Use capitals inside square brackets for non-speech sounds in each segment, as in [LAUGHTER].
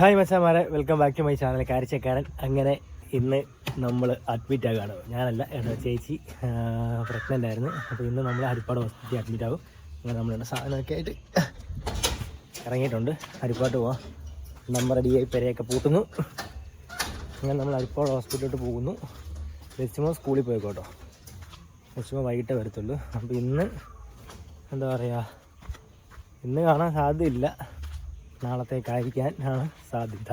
Hi മച്ചാമാരെ welcome back to my channel കാരിച്ചക്കാരൻ അങ്ങനെ ഇന്ന് നമ്മൾ അഡ്മിറ്റ് ആകുകയാണ് ഞാനല്ല എന്താ ചേച്ചി പ്രഗ്നന്റ് ആയിരുന്നു. അപ്പോൾ ഇന്ന് നമ്മൾ ഹരിപ്പാട് ഹോസ്പിറ്റലിൽ അഡ്മിറ്റ് ആകും. അങ്ങനെ നമ്മളുടെ സാധനമൊക്കെ ആയിട്ട് ഇറങ്ങിയിട്ടുണ്ട്. ഹരിപ്പാട്ട് പോവാം. നമ്പർ ഐ പെരയൊക്കെ പൂട്ടുന്നു. അങ്ങനെ നമ്മൾ ഹരിപ്പാട് ഹോസ്പിറ്റലിലോട്ട് പോകുന്നു. ലക്ഷ്മോ സ്കൂളിൽ പോയിക്കോട്ടോ. ലക്ഷ്മോ വൈകിട്ടേ വരത്തുള്ളൂ. അപ്പോൾ ഇന്ന് എന്താ പറയുക ഇന്ന് കാണാൻ സാധ്യതയില്ല. നാളത്തേക്കായിരിക്കാൻ ആണ് സാധ്യത.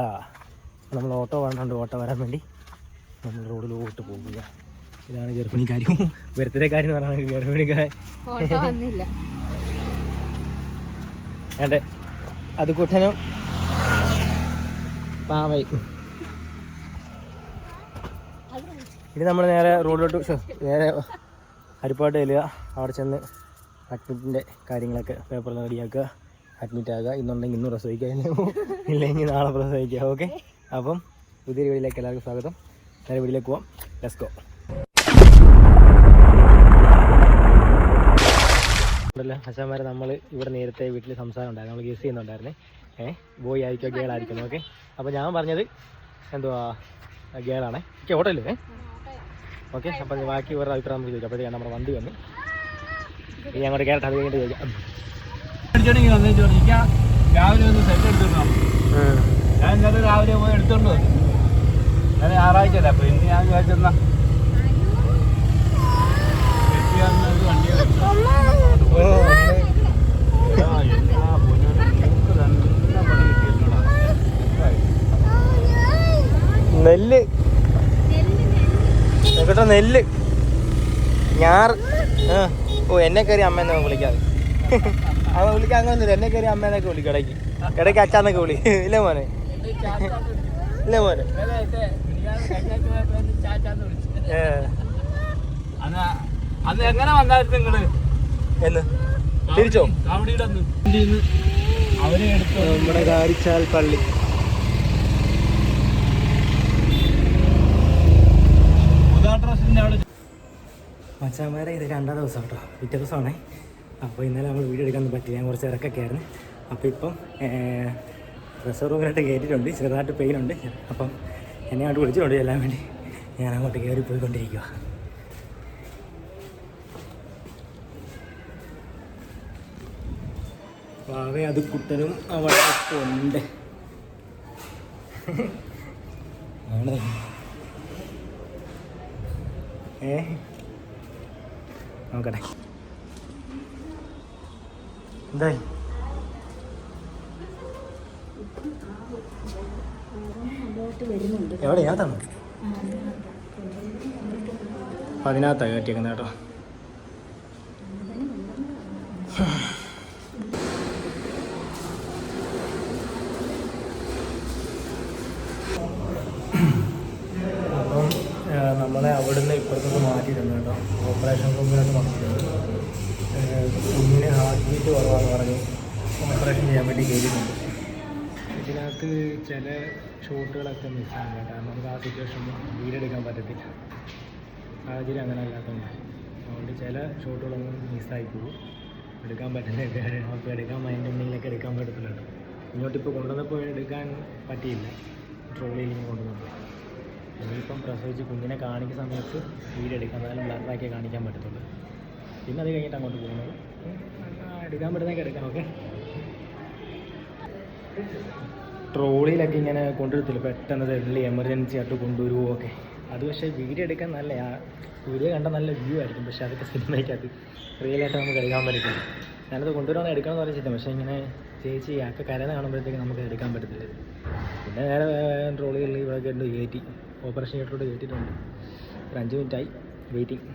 നമ്മൾ ഓട്ടോ വരണുണ്ട് ഓട്ടോ വരാൻ വേണ്ടി നമ്മൾ റോഡിലോട്ട് പോകുക. ഇതാണ് ഗർഭിണിക്കാരും ബർത്ത്ഡേ കാര്യം പറയുന്നത് ഗർഭിണിക്കാരൻ വന്നില്ല. അതെ. അത് കുട്ടനും പാവൈ ഇനി നമ്മൾ നേരെ റോഡിലോട്ട് നേരെ ഹരിപ്പാട്ട് ചെല്ലുക. അവിടെ ചെന്ന് അഡ്മിറ്റിന്റെ കാര്യങ്ങളൊക്കെ പേപ്പറിൽ റെഡിയാക്കുക അഡ്മിറ്റ് ആകുക ഇന്നുണ്ടെങ്കിൽ ഇന്ന് പ്രസവിക്കുക [LAUGHS] ഇല്ലെങ്കിൽ നാളെ പ്രസവിക്കുക ഓക്കെ? അപ്പം പുതിയൊരു വീട്ടിലേക്ക് എല്ലാവർക്കും സ്വാഗതം. നേരെ വീട്ടിലേക്ക് പോവാം. ലെസ് ഗോ ഉണ്ടല്ലോ. അച്ഛന്മാരെ നമ്മൾ ഇവിടെ നേരത്തെ വീട്ടിൽ സംസാരം ഉണ്ടായിരുന്നു. നമ്മൾ ഗസ് ചെയ്യുന്നുണ്ടായിരുന്നേ. ഏഹ് ബോയ് ആയിരിക്കും ഗേൾ ആയിരിക്കും. ഓക്കെ? അപ്പോൾ ഞാൻ പറഞ്ഞത് എന്തുവാ? ഗേളാണേ ഓക്കെ ഓട്ടോ അല്ലേ ഓക്കെ? അപ്പം ബാക്കി വേറെ അഭിപ്രായം നമുക്ക് ചോദിക്കാം. അപ്പോഴത്തേക്കാണ് നമ്മുടെ വണ്ടി വന്ന്. ഇനി അങ്ങോട്ട് കയറട്ടെ. അത് കഴിഞ്ഞിട്ട് ചോദിക്കാം. അടിച്ചോണ്ടെങ്കിൽ വന്നേ ചോദിക്കാം രാവിലെ ഒന്ന് സെറ്റ് എടുത്തോണ്ട് ഞാൻ ഇന്നലെ രാവിലെ പോയി എടുത്തോണ്ട് വന്നു. ഞാൻ ഞായറാഴ്ച അല്ല അപ്പൊ ഇന്ന് ഞാൻ വിചാരിച്ചെന്നാ നെല്ല്. കേട്ടോ നെല്ല്? ഞാർ. ഓ എന്നെ കയറി അമ്മ എന്നെ വിളിക്കാതെ. [LAUGHS] അവൻ വിളിക്കാൻ അങ്ങനൊന്നുമില്ല എന്നെ കയറി അമ്മേനൊക്കെ വിളിക്കും ഇടയ്ക്ക്. ഇടയ്ക്ക് അച്ഛാന്നൊക്കെ വിളി. [LAUGHS] ഇല്ലേ മോനെ. ഇല്ലേ മോനെ. അത് അന്ന് എങ്ങനെ വന്നായിരുന്നു നിങ്ങൾ? എന്ന്? തിരിച്ചോ? അവരെ എടുത്തു നമ്മുടെ കാരിച്ചാൽ പള്ളി. മച്ചാമാരെ ഇത് രണ്ടാം ദിവസം കേട്ടോ. പിറ്റേ ദിവസമാണേ. അപ്പോൾ ഇന്നലെ നമ്മൾ വീഡിയോ എടുക്കാൻ പറ്റില്ല ഞാൻ കുറച്ച് ഇറക്കൊക്കെ ആയിരുന്നു. അപ്പോൾ ഇപ്പം റിസർവ് റൂമിലായിട്ട് കയറ്റിയിട്ടുണ്ട് ചെറുതായിട്ട് പെയിനുണ്ട് അപ്പം എന്നെ അങ്ങോട്ട് വിളിച്ചിട്ടുണ്ട് എല്ലാം വേണ്ടി. ഞാൻ അങ്ങോട്ട് കയറി പോയിക്കൊണ്ടിരിക്കുക വാവേ അത് കുട്ടനും അവിടെ ഉണ്ട് ഏ? നോക്കട്ടെ. എന്തായി? എവിടെ? യാതാണ് അതിനകത്താണ് കയറ്റിയേക്കുന്നത് കേട്ടോ. അപ്പം നമ്മളെ അവിടുന്ന് ഇപ്പുറത്തോട്ട് മാറ്റിയിട്ടുണ്ട് കേട്ടോ. ഓപ്പറേഷൻ റൂമിലോട്ട് മാറ്റിയിട്ടുണ്ട്. കുഞ്ഞിന് ബീറ്റ് കുറവാന്ന് പറഞ്ഞ് ഓപ്പറേഷൻ ചെയ്യാൻ വേണ്ടി കയറിയിട്ടുണ്ട്. ഇതിനകത്ത് ചില ഷോട്ടുകളൊക്കെ മിസ്സാണ് കാരണം നമുക്ക് ആ സിറ്റുവേഷനിൽ വീടെടുക്കാൻ പറ്റത്തില്ല. സാഹചര്യം അങ്ങനെ അല്ലാത്തതുകൊണ്ട്. അതുകൊണ്ട് ചില ഷോട്ടുകളൊന്നും മിസ്സായി പോകും എടുക്കാൻ പറ്റുന്നില്ല നമുക്ക് എടുക്കാൻ മൈൻഡ് ഉണ്ടെങ്കിലൊക്കെ എടുക്കാൻ പറ്റത്തില്ല ഇങ്ങോട്ടിപ്പോൾ കൊണ്ടുവന്നപ്പോൾ എടുക്കാൻ പറ്റിയില്ല. ട്രോളിയിൽ കൊണ്ടുവന്നു. ഇനിയിപ്പം പ്രസവിച്ച് കുഞ്ഞിനെ കാണിക്കുന്ന സമയത്ത് വീടെടുക്കാൻ എന്നാലും ബ്ലറാക്കിയേ കാണിക്കാൻ പറ്റത്തുള്ളൂ. പിന്നെ അത് കഴിഞ്ഞിട്ട് അങ്ങോട്ട് പോകുന്നത്. എടുക്കാൻ പറ്റുന്നൊക്കെ എടുക്കാം ഓക്കെ ട്രോളിയിലൊക്കെ ഇങ്ങനെ കൊണ്ടുവരത്തില്ല? പെട്ടെന്ന് തള്ളി എമർജൻസി ആയിട്ട് കൊണ്ടുവരുമോ ഒക്കെ. അത് പക്ഷേ വീഡിയോ എടുക്കാൻ നല്ല വീഡിയോ കണ്ട നല്ല വ്യൂ ആയിരിക്കും. പക്ഷേ അതൊക്കെ സിനിമയ്ക്കകത്ത് റിയലായിട്ട് നമുക്ക് എടുക്കാൻ പറ്റത്തില്ല. ഞാനത് കൊണ്ടുവരാൻ എടുക്കണമെന്ന് പറഞ്ഞിട്ട് പക്ഷേ ഇങ്ങനെ ചേച്ചി ആക്കെ കരന്ന് കാണുമ്പോഴത്തേക്ക് നമുക്ക് എടുക്കാൻ പറ്റത്തില്ല. പിന്നെ നേരെ ട്രോളികളിൽ ഇവിടെ ഉണ്ട്. കയറ്റി ഓപ്പറേഷൻ തിയേറ്ററോട് കയറ്റിയിട്ടുണ്ട് ഒരു അഞ്ച് മിനിറ്റായി വെയിറ്റിംഗ്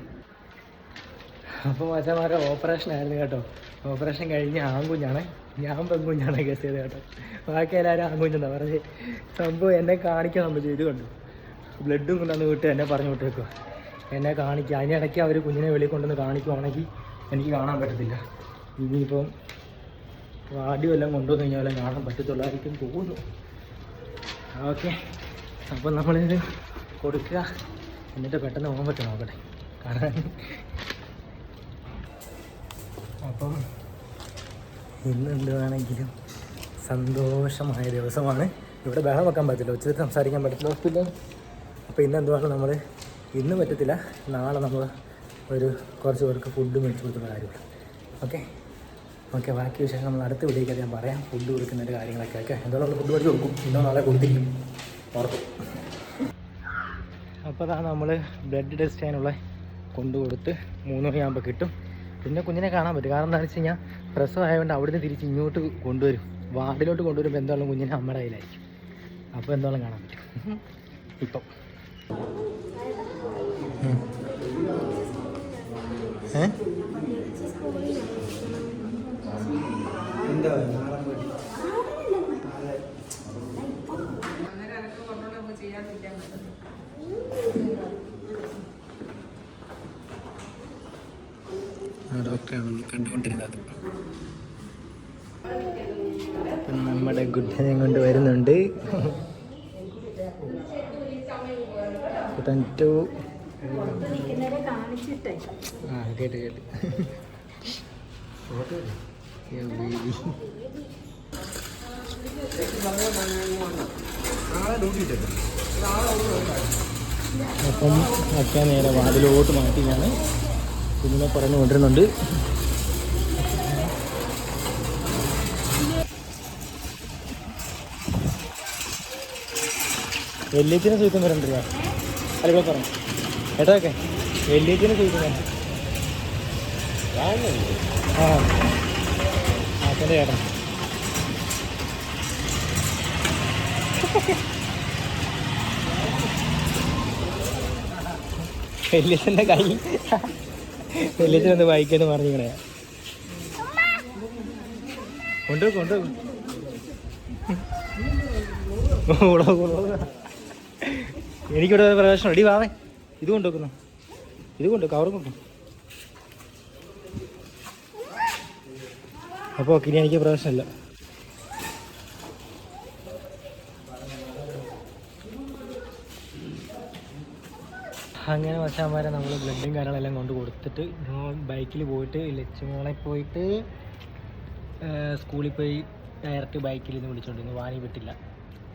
അപ്പോൾ മച്ചന്മാരെ ഓപ്പറേഷൻ ആയിരുന്നു കേട്ടോ. ഓപ്പറേഷൻ കഴിഞ്ഞ് ആൺകുഞ്ഞാണ്. ഞാൻ പെൺകുഞ്ഞാണ് കേസ് ചെയ്തത് കേട്ടോ. ബാക്കി എല്ലാവരും ആൺകുഞ്ഞെന്നാ പറഞ്ഞ്. സംഭവം എന്നെ കാണിക്കാൻ നമ്മൾ ഇത് കണ്ടു. ബ്ലഡും കൊണ്ടുവന്ന് വിട്ട് എന്നെ പറഞ്ഞു വിട്ടേക്കുക എന്നെ കാണിക്കുക അതിനിടയ്ക്ക് അവർ കുഞ്ഞിനെ വെളിയിൽ കൊണ്ടുവന്ന് കാണിക്കുവാണെങ്കിൽ എനിക്ക് കാണാൻ പറ്റത്തില്ല. ഇനിയിപ്പം വാടി വല്ലതും കൊണ്ടുവന്ന് കഴിഞ്ഞാൽ കാണാൻ പറ്റത്തുള്ളായിരിക്കും തോന്നുന്നു. ഓക്കെ. അപ്പം നമ്മളിത് കൊടുക്കുക. എന്നിട്ട് പെട്ടെന്ന് പോകാൻ പറ്റും നോക്കട്ടെ. കാണാൻ. അപ്പം ഇന്ന് എന്തുവാണെങ്കിലും സന്തോഷമായ ദിവസമാണ്. ഇവിടെ ബഹളം വെക്കാൻ പറ്റില്ല ഉച്ചത്തിൽ സംസാരിക്കാൻ പറ്റില്ല ഹോസ്പിറ്റലിൽ അപ്പോൾ ഇന്ന് എന്തുവാണ് നമ്മൾ ഇന്ന് പറ്റത്തില്ല നാളെ നമ്മൾ ഒരു കുറച്ച് പേർക്ക് ഫുഡ് മേടിച്ച് കൊടുക്കുന്ന കാര്യമുള്ളൂ. ഓക്കെ ഓക്കെ ബാക്കി വിശേഷം നമ്മൾ അടുത്ത വീട്ടിലേക്ക് ഞാൻ പറയാം. ഫുഡ് കൊടുക്കുന്നതിന്റെ കാര്യങ്ങളൊക്കെ ഓക്കെ എന്തായാലും നമ്മൾ ഫുഡ് മേടിച്ച് കൊടുക്കും. ഇന്നോ നാളെ കൊടുത്തിരിക്കും. ഓർക്കും അപ്പോൾ അതാണ് നമ്മൾ ബ്ലഡ് ടെസ്റ്റ് ചെയ്യാനുള്ള കൊണ്ടു കൊടുത്ത് മൂന്ന് മണിയാകുമ്പോൾ കിട്ടും. പിന്നെ കുഞ്ഞിനെ കാണാൻ പറ്റും. കാരണം എന്താണെന്ന് വെച്ച് കഴിഞ്ഞാൽ പ്രസവം ആയതുകൊണ്ട് അവിടുന്ന് തിരിച്ച് ഇങ്ങോട്ട് കൊണ്ടുവരും. വാർഡിലോട്ട് കൊണ്ടുവരുമ്പോൾ എന്തോളം കുഞ്ഞിനെ അമ്മയുടെ കയ്യിലായിരിക്കും. അപ്പോൾ എന്തോളം കാണാൻ പറ്റും. ഇപ്പം. ചെയ്യാതിരിക്കാൻ ഏ? എന്താ നമ്മൾ കണ്ടുകൊണ്ടിരുന്നത്. നമ്മുടെ ഗുഡ്ഡനെ കൊണ്ട് വരുന്നുണ്ട്. അപ്പം അച്ഛനേരെ നേരെ വാതിലോട്ട് മാറ്റിയാണ് കുഞ്ഞിനെ പറഞ്ഞു കൊണ്ടിരുന്നുണ്ട് വെല്ലിയച്ചിനെ സൂക്കം വരണ്ടില്ല അല്ലെ പറഞ്ഞു. ഏട്ടാ ഒക്കെ? വെല്ലിയച്ചിനെ വരണം ആ. അച്ഛന്റെ ചേട്ടാ വെല്ലിയച്ഛന്റെ കൈ. വെല്ലിയച്ഛനൊന്ന് വായിക്കാന്ന് പറഞ്ഞിങ്ങനെ കൊണ്ടുപോകും കൊണ്ടുപോകും എനിക്കിവിടെ പ്രവേശനം അടി വാവേ ഇത് കൊണ്ടുവെക്കുന്നു. ഇത് കൊണ്ട് കവർ കൊണ്ടു. അപ്പോൾ ഇനി എനിക്ക് പ്രവേശനമില്ല. അങ്ങനെ മച്ചാന്മാരെ നമ്മൾ ബ്ലഡും കാര്യങ്ങളെല്ലാം കൊണ്ട് കൊടുത്തിട്ട് ബൈക്കിൽ പോയിട്ട് ലച്ചുമോളെ പോയിട്ട് സ്കൂളിൽ പോയി ഡയറക്റ്റ് ബൈക്കിൽ നിന്ന് വിളിച്ചുകൊണ്ടിരുന്നു വാനി വിട്ടില്ല.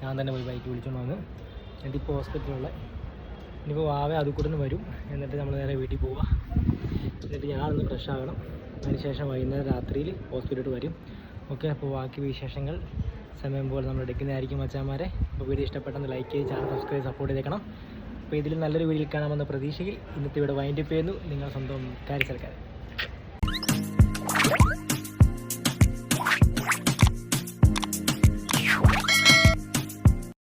ഞാൻ തന്നെ പോയി ബൈക്ക് വിളിച്ചോണ്ട് വന്ന്. എന്നിട്ട് ഇപ്പോൾ ഹോസ്പിറ്റലിലുള്ള ഇനിയിപ്പോൾ വാവ അതിൽ കൂടെ നിന്ന് വരും. എന്നിട്ട് നമ്മൾ നേരെ വീട്ടിൽ പോവുക എന്നിട്ട് ഞാനൊന്ന് ഫ്രഷ് ആകണം അതിനുശേഷം വൈകുന്നേരം രാത്രിയിൽ ഹോസ്പിറ്റലിൽ വരും. ഓക്കെ അപ്പോൾ ബാക്കി വിശേഷങ്ങൾ സമയം പോലെ നമ്മൾ എടുക്കുന്നതായിരിക്കും മച്ചാന്മാരെ അപ്പോൾ വീഡിയോ ഇഷ്ടപ്പെട്ടെന്ന് ലൈക്ക് ചെയ്ത് ചാനൽ സബ്സ്ക്രൈബ് സപ്പോർട്ട് ചെയ്തേക്കണം. അപ്പോൾ ഇതിൽ നല്ലൊരു വീഡിയോ കാണാമെന്ന പ്രതീക്ഷയിൽ ഇന്നത്തെ ഇവിടെ വൈൻഡപ്പ് ചെയ്യുന്നു. നിങ്ങൾ സ്വന്തം കാര്യസ്ഥലക്കാരൻ